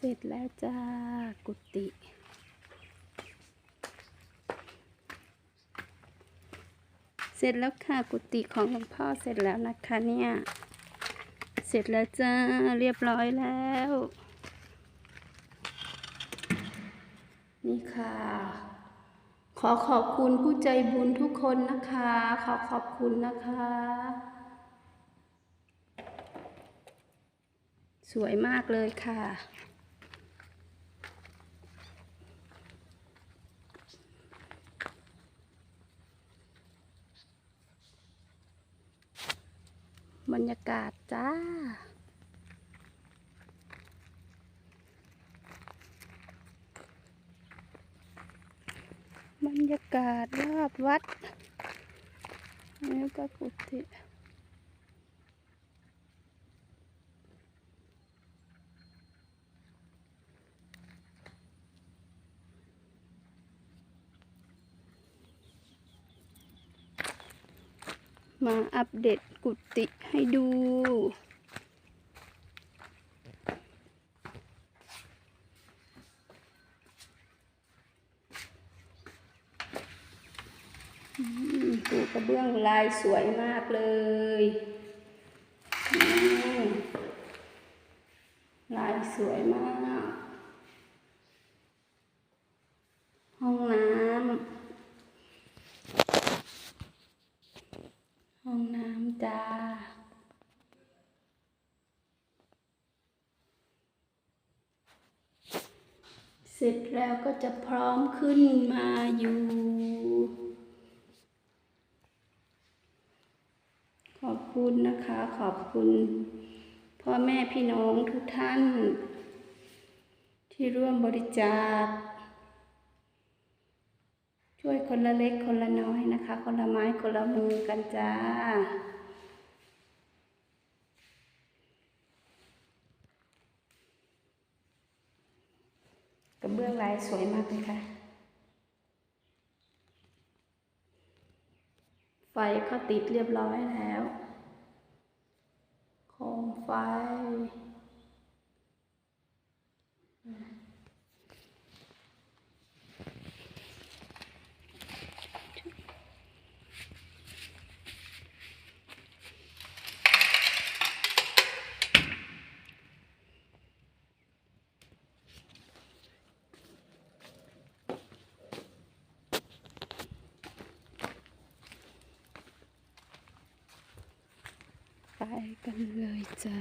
เสร็จแล้วจ้ากุฏิเสร็จแล้วค่ะกุฏิของหลวงพ่อเสร็จแล้วนะคะเนี่ย เสร็จแล้วจ้าเรียบร้อยแล้ว นี่ค่ะ ขอขอบคุณผู้ใจบุญทุกคนนะคะ ขอขอบคุณนะคะ สวยมากเลยค่ะ บรรยากาศจ้า บรรยากาศรอบวัดนี่ก็กุฏิ มาอัปเดตกุฏิให้ดู ปูกระเบื้องลายสวยมากเลยลายสวยมาก ห้องน้ำ ห้องน้ำ จ้าเสร็จแล้วก็จะพร้อมขึ้นมาอยู่ ขอบคุณนะคะ ขอบคุณพ่อแม่พี่น้องทุกท่าน ที่ร่วมบริจาค ช่วยคนละเล็กคนละน้อยนะคะ คนละไม้คนละมือกันจ้า ระเบื้องลายสวยมากเลยค่ะ ไฟก็ติดเรียบร้อยแล้ว โคมไฟ ไปกันเลยจ้ะ